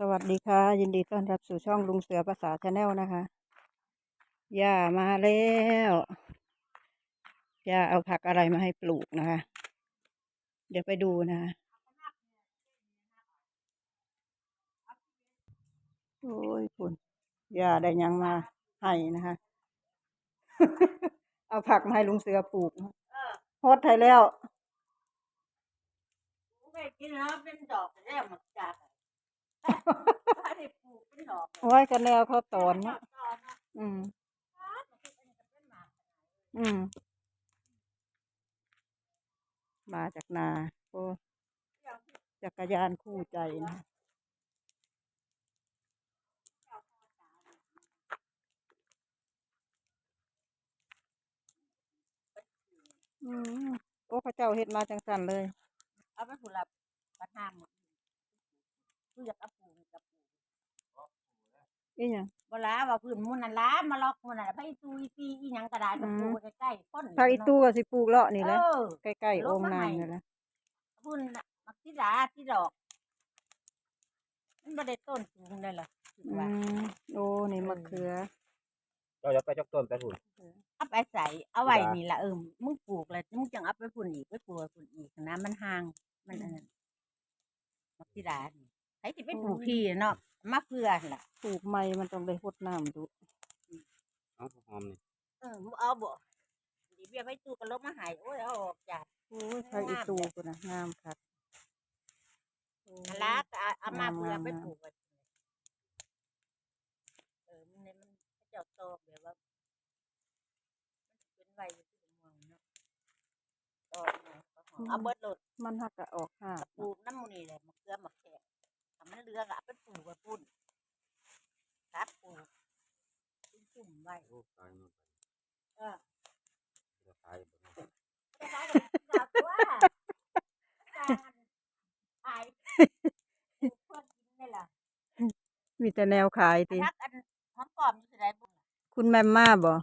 สวัสดีค่ะ ยินดีต้อนรับสู่ช่องลุงเสือภาษาชาแนลนะคะย่ามาแล้วย่าเอาผักอะไรมาให้ปลูกนะคะ เดี๋ยวไปดูนะคะโอ้ยคุณย่าได้ยังมาให้นะคะ เอาผักมาให้ลุงเสือปลูกนะโฮดไทยแล้วไม่กินแล้วเป็นดอกแรกหมดจาก ถ้าได้ปลูกเป็นดอกไว้กันแนวเขาตอนเนาะอืม อืม มาจากนาโอ้จักรยานคู่ใจนะ อืม โอ้พระเจ้าเฮ็ดมาจังสันเลย เอาไปผูกหลับประทามหมด คืออยากเอาปูกับปูอีหยังเวลาว่าพื้นมุนนั่นล้ามาล็อกมุนนั่นไปตูอีตีอีหยังกระดาษกับปูใกล้ๆต้นผักอีตู้ก็สิปลูกเลาะนี่แหละเออใกล้ๆโองนางนี่แหละพื้นน่ะมักที่ดาที่ดอกมันไม่ได้ต้นสูงเลยเหรอคิดอืว่ามโอ้นี่มะเขือ เราจะไปจักต้นไปหุ่นเอาไปใส่เอาไว้นี่ละเออมึงปลูกเลยมึงจังเอาไปปุ่นอีกไปปลูกปุ่นอีกนะมันห่างมันอันนั้นมักที่ดานี่ ใครที่ไปปลูกที่เนาะมาเพื่อนั่นล่ะปลูกใหม่มันต้องได้รดน้ำดูเอาหอมนี่เออมึงเอาบ่ดีเบี้ยไปตู้กันลบมาใหายโอ้ยเอาออกจากโอ้ยผักอีตู้กูนะงามคักโอ้ยนั่นละก็เอาเอามาเพื่องามๆไปปลูกไว้เออมันเนี่ยมันเจ้าโตแบบว่ามันเป็นไว้อยู่ที่มองเนาะโตมาก็หอมเอาเบิดโลดมันหักกะออกหากปลูกน้ำมูนี่เลยมะเขือมะแข กทำมันเรือก็เอาไปปลูกไว้ปุ่นครับปลูกจุ่มๆไว้โอ้ตายหมดเออจะตายหมดคล้ายๆกับดอกว่าการขายปลูกเพื่อกินนี่แหละมีแต่แนวขายตินักอันหอมปลอมอยู่ที่ไหนบุญคุณแม่มมาบ่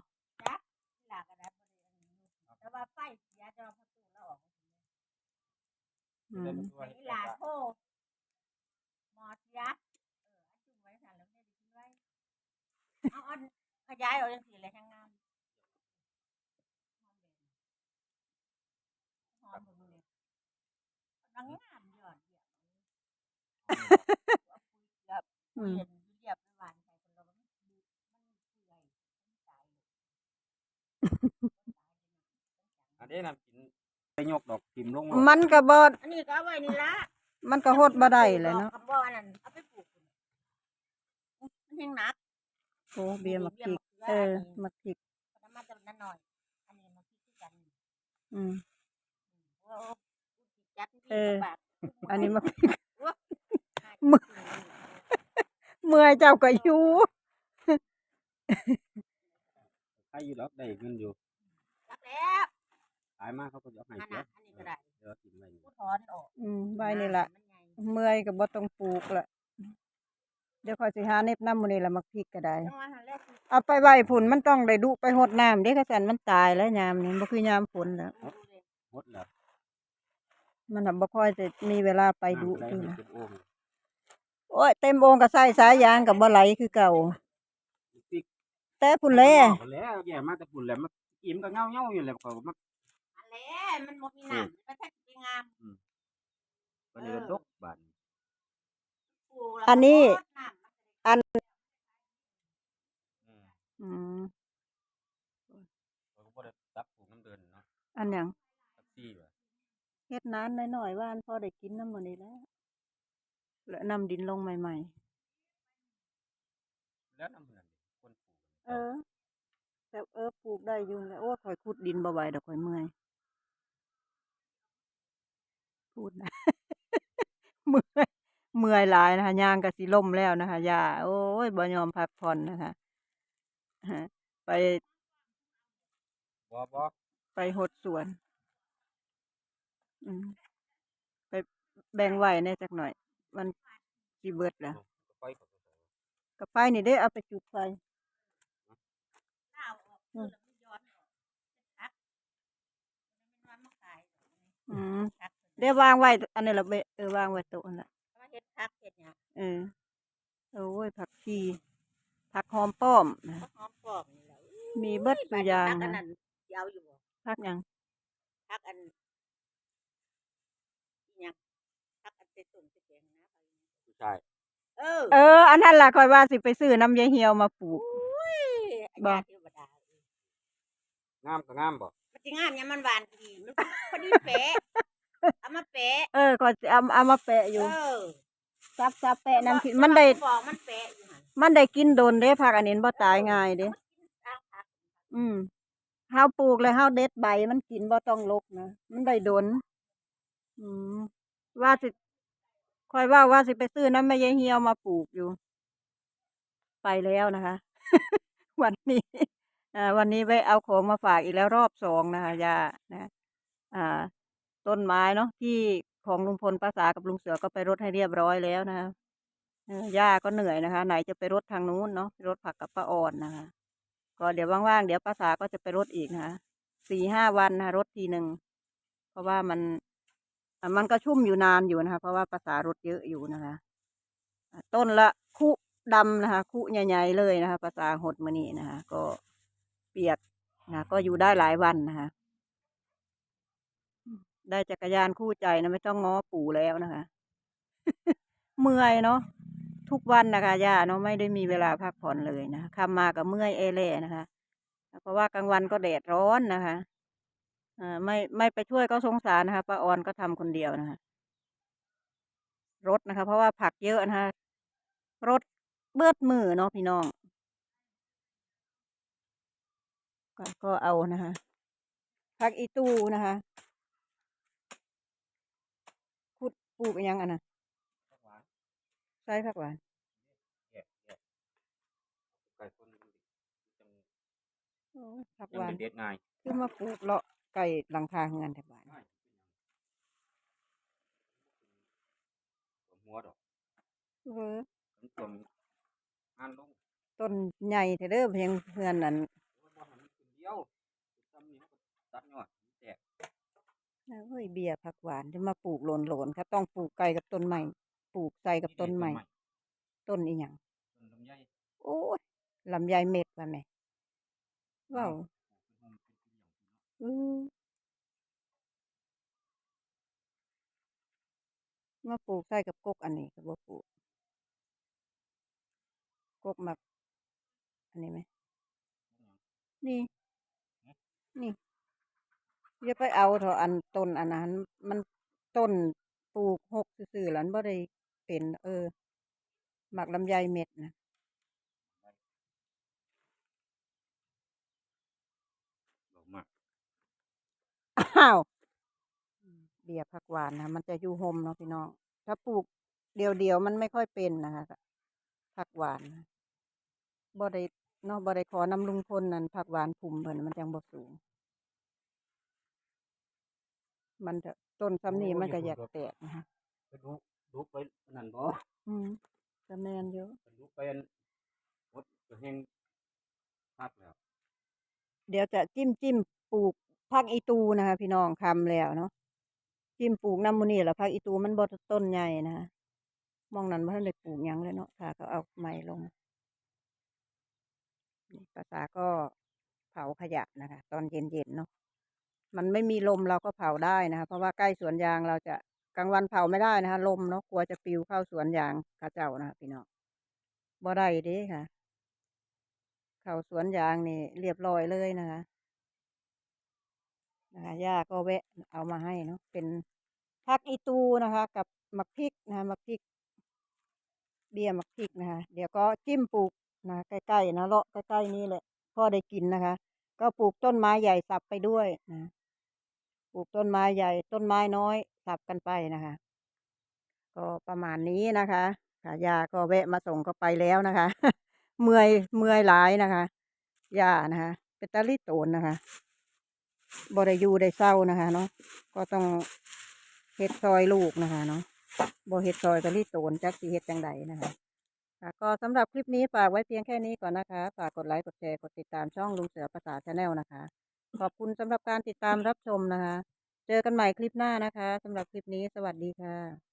จักหลากอะไรบ่ได้อันนี้แต่ว่าไฟเสียจะเอาประตูแล้วออก อืม นี่หลาโทหม อเสียเอออันจุ่มไว้สั่นแล้วไม่ได้กินไว้เอาอันขยายออกจังซี่เลยทางงามหอมแบบนี้หอมแบบนี้นางงามยอดเยี่ยมเอาปุ๋ยเกลืออืมเรียนเรียบไปหวานใส่คนเรามันดูมันเปื่อยมันตายอันนี้นำกินไปยกดอกทิมลงมันก็บ่อันนี้ก็เอาไว้นี่ละ มันก็โหดบ่ได้เลยเนาะคำว่าอันนั้นเอาไปปลูกมันยังหนักโอ้เบียร์มักพริกเออมักพริกน้ำมันจะนั่นหน่อยอันนี้มันพริกที่กันอืมว่าจัดที่เออบาทอันนี้มักพริกมึงเมื่อยเจ้าก็อยู่ใครอยู่ดอกได้เงินอยู่จักแล้วตายมากเขาก็จะเอาให้อันเสีนั้ยนอันนี้ก็ได้ เดี๋ยวกินไว้ ผู้ถ อนออกอืมใบนี่ล่ะมันใหญ่เมื่อยก็บ่ต้องปลูกละเดี๋ยวขอยสิหาเน็บน้ำมื้อนี้ละมักพริกก็ได้จังหวะนั้นแหละสิเอาไปไว้ฝุ่นมันต้องได้ดุไปหดน้ำเด้ก็สันมันตายแล้วยามนี้บ่คือยามฝนแล้ว ดูเลยหมดแล้วมันน่ะบ่ค่อยจะมีเวลาไปดุน้ำคือได้นะเก็บโอ่งโอ้ยเต็มโองก็ใส่สายยางก็บ่ไหลคือเก่า ติ๊กแต่พุ่นแลเอาแล้วแย่มากแต่ปุ่นแหล้วมันอิ่มก็เงาเงาๆอยู่แหล้วเขามันอันแหละมันบ่มีน้ำมันแค่สิงามมั นเลยดกบานปลูกแล้วอันนี้ก็รดน้ำอันอืมอืมเขาก็บ่ได้ตับปลูกน้ำเดินเนาะอันหยังตับซี่ว่ะเฮ็ดนานน้อยๆว่าอันพอได้กินน้ำมื้อนี้แล้วแล้วนำดินลงใหม่ แล้วน้ำมันคนปลูกๆ เออแต่เออปลูกได้อยู่แหล้วโอ้ยข่อยขุดดินบ่ไหวดอกข่อยเมื่อยพูดนะ เมื่อยเมื่อยหลายนะคะย่างก็สิล่มแล้วนะคะย่าโอ้ยบ่ยอมพักผ่อนนะคะฮะไปบ่บ่ไปหดสวนอืมไปแบ่งไว้แหน่จักหน่อย มันสิเบิดแล้วก็ไปก็ไปกับไฟนี่ได้เอาไปจุดไฟข้าวออกอืม แล้วมันย้อนออกพักมันว่ามาขายอืมพักได้วางไว้ อันนี้ละเบเออวางไว้โต๊ะนั่นละมาเฮ็ดพักเฮ็ดหยังเออยผักชีผักหอมป้อมนะพักหอมปลอมนี่แหละมีเบิดตัวอย่างพักอันนะนั้นยาวอยู่บ่ผักหยังพักอันอิหยังพักอันเตตุ่มเตแกงนะผู้ชายเออเออ อันนั้นล่ะคอยว่าสิไปซื้อน้ำยายเหี่ยวมาปลูกบ่บ่เทวดา งามก็งามบ่มันสิงามยังมันหวานดีมันพอดีเป๊ะ เอามาเป๊ะเออก็สิเอาเอามาแปะอยู่เออซับซับแปะน้ำขินมันได้ บอกมันเป๊ะอยู่หั่นมันได้กินโดนเด้ผักอันนี้บ่ตายง่ายเด้ทางพักอืมเฮาปลูกแล้วเฮาเด็ดใบมันกินบ่ต้องลกนะ มันได้โดน อืม ว่าสิคอยว่าว่าสิไปซื้อน้ำแม่ยายเหี่ยวมาปลูกอยู่ ไปแล้วนะคะ วันนี้อ่าวันนี้ไปเอาของมาฝากอีกแล้วรอบสองนะคะยานะ อ่า ต้นไม้เนาะที่ของลุงพลป้าษากับลุงเสือก็ไปรดให้เรียบร้อยแล้วนะคะย่าก็เหนื่อยนะคะ ไหนจะไปรดทางนู้นเนาะไปรดผักกับป้าอ่อนนะคะ ก็เดี๋ยวว่างๆเดี๋ยวป้าษาก็จะไปรดอีกนะคะสี่ห้าวันนะคะรดทีหนึ่งเพราะว่ามันมันก็ชุ่มอยู่นานอยู่นะคะ เพราะว่าป้าษารดเยอะอยู่นะคะ ต้นละคุดำนะคะ คุใหญ่ๆเลยนะคะป้าษาหดมานี่นะคะ ก็เปียกนะก็อยู่ได้หลายวันนะคะ ได้จักรยานคู่ใจนะไม่ต้องง้อปู่แล้วนะคะ เมื่อยเนาะทุกวันนะคะย่าเนาะไม่ได้มีเวลาพักผ่อนเลยนะคำมากับเมื่อยเอเล่นะคะเพราะว่ากลางวันก็แดดร้อนนะคะอ่าไม่ไม่ไปช่วยก็สงสารนะคะป้าออนก็ทำคนเดียวนะคะรถนะคะ เพราะว่าผักเยอะนะคะรถเบิดมือเนาะพี่น้องก็ก็เอานะคะผักอีตูนะคะขุด ปลูกอิหยังอันน่ะผักหวานใช่ผักหวานแยกแยกไก่คนมันจังโอ้ยผักจัหวางนเด็ดๆง่ายคือมาปลูกเลาะไก่หลังคาเงินแถวบ้านง่ายตัวหัวดอกเออมันตัวอ่านลงต้นใหญ่แต่เด้อเพียงเพื่อนนั่น โอ้ยบ่ให้มันขึ้นเดียวซ้ำนี่มันก็ตัดยอดมันแตก เฮ้ยเบียร์ผักหวานจะมาปลูกโหลนๆครับต้องปลูกไก่กับต้นใหม่ปลูกใส่กับต้นใหม่ต้นอีหยังต้นลำไยโอ้ยลำไยเม็ดว่าแม่ว้าวปลูกเป็นโฮมเป็นที่อย่างที่เนาะอือมาปลูกใส่กับกกอันนี้ก็บ่ปลูกกกหมักอันนี้ไหมนี่นี่ อย่าไปเอาเถอะอันต้นอันนั้น มันต้นปลูกหกซื่อๆแล้วมันบ่ได้เป็น เออ หมักลำไยเม็ดนะดอกมากอ้าวเบียร์ผักหวานนะมันจะอยู่ห่มเนาะพี่น้อง ถ้าปลูกเดียวๆมันไม่ค่อยเป็นนะคะผักหวานนะบ่ได้เนาะบ่ได้ขอนำลุงพลนั่นผักหวานภูมิเพิ่นมันจังบ่สูง มันจะต้นซ้ำนี้มันก็อยากแตกนะคะไปดูดูไปนั่นบ่อืมก็แม่นอยู่ไปดูไปอันหมดก็แห้งพักแล้ว เดี๋ยวจะจิ้มจิ้มปลูกผักอีตูนะคะพี่น้องคำแล้วเนาะจิ้มปลูกน้ำมูนี่แหละผักอีตูมันบ่ต้นใหญ่นะคะมองนั้นว่าท่านได้ปลูกหยังเลยเนาะค่ะก็เอาไม้ลงนี่ภาษาก็เผาขยะนะคะ ตอนเย็นๆเนาะ มันไม่มีลมเราก็เผาได้นะคะเพราะว่าใกล้สวนยางเราจะกลางวันเผาไม่ได้นะคะลมเนาะกลัวจะปิวเข้าสวนยางเข้าเจ้านะคะพี่น้องบ่ได้เด้ค่ะ เข้าสวนยางนี่เรียบร้อยเลยนะคะนะคะย่าก็แวะเอามาให้เนาะเป็นผักอีตูนะคะ กับมักพริกนะคะมักพริก เบี้ยมักพริกนะคะ เดี๋ยวก็จิ้มปลูกนะใกล้ๆนะเลาะใกล้ๆนี้แหละพ่อได้กินนะคะ ก็ปลูกต้นไม้ใหญ่สับไปด้วยนะ ปลูกต้นไม้ใหญ่ต้นไม้น้อยสับกันไปนะคะ ก็ประมาณนี้นะคะค่ะยาก็แวะมาส่งก็ไปแล้วนะคะ เมื่อยเมื่อยหลายนะคะยานะคะเป็นตาลิโตนนะคะบริยูได้เศร้านะคะเนาะก็ต้องเฮ็ดซอยลูกนะคะเนาะบ่เฮ็ดซอยตาลิโตนจักสิเฮ็ดจังใดนะคะค่ะก็สำหรับคลิปนี้ฝากไว้เพียงแค่นี้ก่อนนะคะ ฝากกดไลค์ กดแชร์ กดติดตามช่องลุงเสือภาษาชาแนลนะคะ ขอบคุณสำหรับการติดตามรับชมนะคะ เจอกันใหม่คลิปหน้านะคะสำหรับคลิปนี้สวัสดีค่ะ